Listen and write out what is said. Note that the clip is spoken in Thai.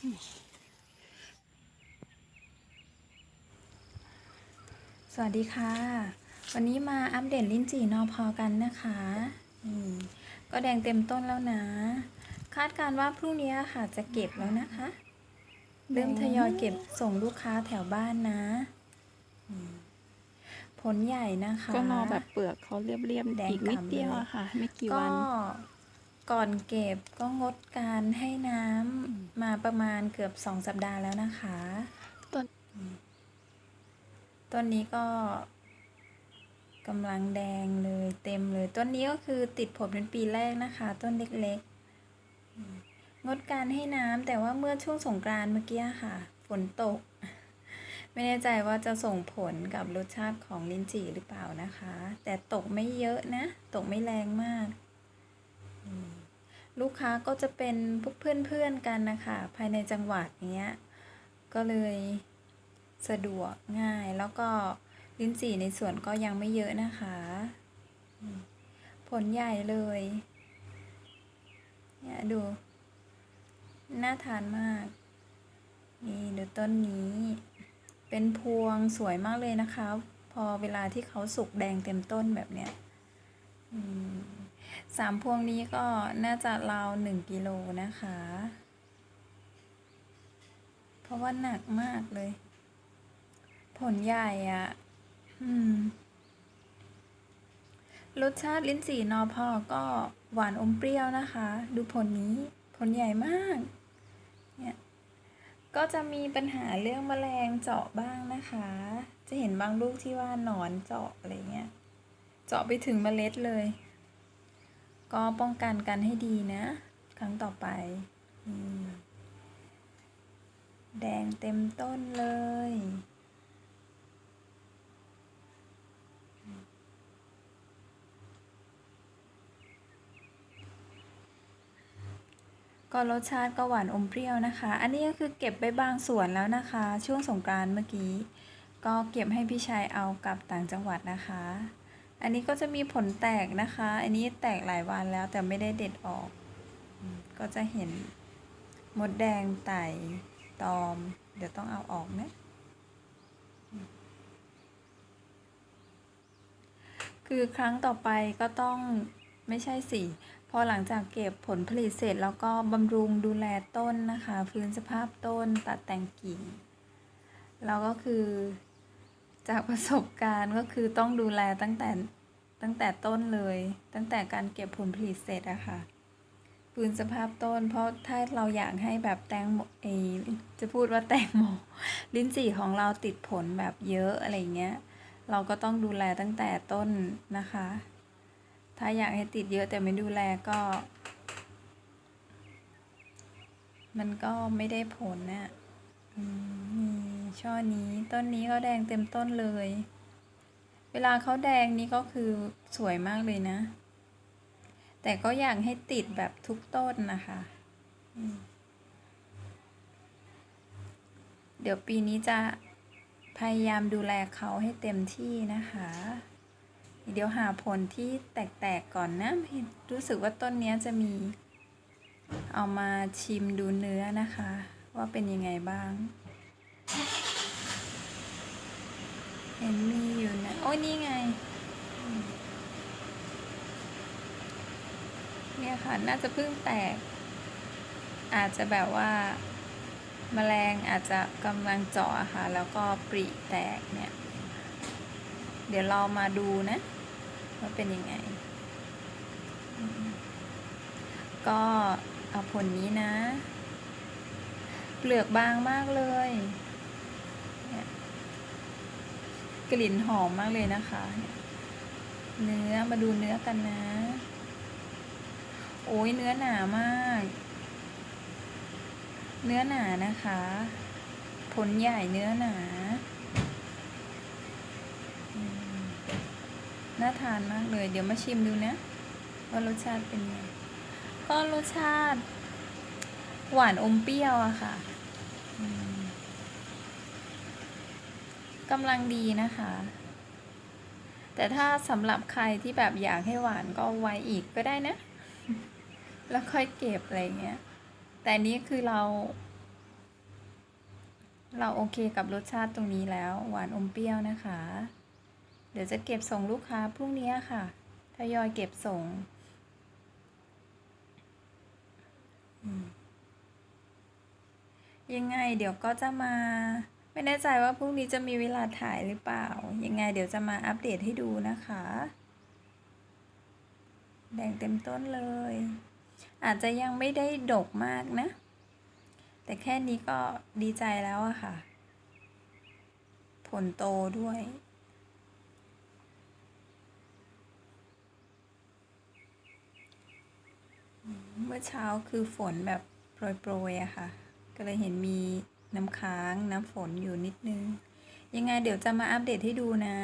สวัสดีค่ะ วันนี้มาอัปเดตลิ้นจี่นอพอกันนะคะอืมก็แดงเต็มต้นแล้วนะ คาดการณ์ว่าพรุ่งนี้ค่ะจะเก็บแล้วนะคะ เริ่มทยอยเก็บส่งลูกค้าแถวบ้านนะผลใหญ่นะคะ ก็รอแบบเปลือกเขาเรียบๆแดงอีกนิดเดียวอะค่ะ ไม่กี่วันก่ อนเก็บก็งดการให้น้ำมาประมาณเกือบสองสัปดาห์แล้วนะคะ ต้นต้นนี้ก็กำลังแดงเลยเต็มเลย ต้นนี้ก็คือติดผลเป็นปีแรกนะคะ ต้นเล็กๆอืมงดการให้น้ำแต่ว่าเมื่อช่วงสงกรานต์เมื่อกี้ค่ะ ฝนตก ไม่แน่ใจว่าจะส่งผลกับรสชาติของลิ้นจี่หรือเปล่านะคะ แต่ตกไม่เยอะนะ ตกไม่แรงมากอืม ลูกค้าก็จะเป็นพวกเพื่อนๆกันนะคะ ภายในจังหวัดเนี้ย ก็เลยสะดวกง่ายแล้วก็ลิ้นจี่ในสวนก็ยังไม่เยอะนะคะ ผลใหญ่เลย เนี่ยดู น่าทานมาก นี่ดูต้นนี้ เป็นพวงสวยมากเลยนะคะ พอเวลาที่เขาสุกแดงเต็มต้นแบบเนี้ย อืม สามพวงนี้ก็น่าจะราวหนึ่งกิโลนะคะ เพราะว่าหนักมากเลย ผลใหญ่อะ่ะรสชาติลิ้นจี่นอพอก็หวานอมเปรี้ยวนะคะ ดูผลนี้ผลใหญ่มาก เนี่ย ก็จะมีปัญหาเรื่องแมลงเจาะบ้างนะคะ จะเห็นบางลูกที่ว่าหนอนเจาะอะไรเงี้ย เจาะไปถึงเมล็ดเลย ก็ป้องกันกันให้ดีนะ ครั้งต่อไปอแดงเต็มต้นเลย ก็รสชาติก็หวานอมเปรี้ยวนะคะ อันนี้ก็คือเก็บไปบางส่วนแล้วนะคะ ช่วงสงกรานต์เมื่อกี้ ก็เก็บให้พี่ชายเอากลับต่างจังหวัดนะคะ อันนี้ก็จะมีผลแตกนะคะ อันนี้แตกหลายวันแล้วแต่ไม่ได้เด็ดออก ก็จะเห็นมดแดงไต่ตอม เดี๋ยวต้องเอาออกนะคือครั้งต่อไปก็ต้องไม่ใช่สิพอหลังจากเก็บผลผลิตเสร็จแล้วก็บำรุงดูแลต้นนะคะ ฟื้นสภาพต้นตัดแต่งกิ่ง แล้วก็คือ จากประสบการณ์ก็คือต้องดูแลตั้งแต่ตั้งแต่ต้นเลย ตั้งแต่การเก็บผลผลิตเสร็จอะค่ะฟื้นสภาพต้น เพราะถ้าเราอยากให้แบบแตงโมเอจะพูดว่าแตงโมลิ้นจี่ของเราติดผลแบบเยอะอะไรเงี้ย เราก็ต้องดูแลตั้งแต่ต้นนะคะ ถ้าอยากให้ติดเยอะแต่ไม่ดูแลก็ มันก็ไม่ได้ผลนะ่ะ นี่ช่อนี้ต้นนี้ก็แดงเต็มต้นเลย เวลาเขาแดงนี่ก็คือสวยมากเลยนะ แต่ก็อยากให้ติดแบบทุกต้นนะคะเดี๋ยวปีนี้จะพยายามดูแลเขาให้เต็มที่นะคะ เดี๋ยวหาผลที่แตกๆก่อนนะ รู้สึกว่าต้นนี้จะมี เอามาชิมดูเนื้อนะคะ ว่าเป็นยังไงบ้าง เห็นมีอยู่นะ โอ้ยนี่ไง เนี่ยค่ะ น่าจะเพิ่งแตก อาจจะแบบว่าแมลงอาจจะกำลังเจาะค่ะ แล้วก็ปริแตกเนี่ย เดี๋ยวเรามาดูนะ ว่าเป็นยังไง ก็เอาผลนี้นะ เปลือกบางมากเลยกลิ่นหอมมากเลยนะคะ เนื้อมาดูเนื้อกันนะ โอ้ยเนื้อหนามาก เนื้อหนานะคะ ผลใหญ่เนื้อหนา น่าทานมากเลย เดี๋ยวมาชิมดูนะ ว่ารสชาติเป็นไงก็รสชาติ หวานอมเปรี้ยวอะค่ะกำลังดีนะคะ แต่ถ้าสำหรับใครที่แบบอยากให้หวานก็ไว้อีกก็ได้นะ แล้วค่อยเก็บอะไรเงี้ย แต่นนี้คือเรา เราโอเคกับรสชาติตรงนี้แล้ว หวานอมเปรี้ยวนะคะ เดี๋ยวจะเก็บส่งลูกค้าพรุ่งนี้ค่ะ ทยอยเก็บส่ง อืม ยังไงเดี๋ยวก็จะมา ไม่แน่ใจว่าพรุ่งนี้จะมีเวลาถ่ายหรือเปล่า ยังไงเดี๋ยวจะมาอัปเดตให้ดูนะคะ แดงเต็มต้นเลย อาจจะยังไม่ได้ดกมากนะ แต่แค่นี้ก็ดีใจแล้วอะค่ะ ผลโตด้วยเมื่อเช้าคือฝนแบบโปรยๆอะค่ะ ก็เลยเห็นมีน้ำค้างน้ำฝนอยู่นิดนึง ยังไงเดี๋ยวจะมาอัปเดตให้ดูนะ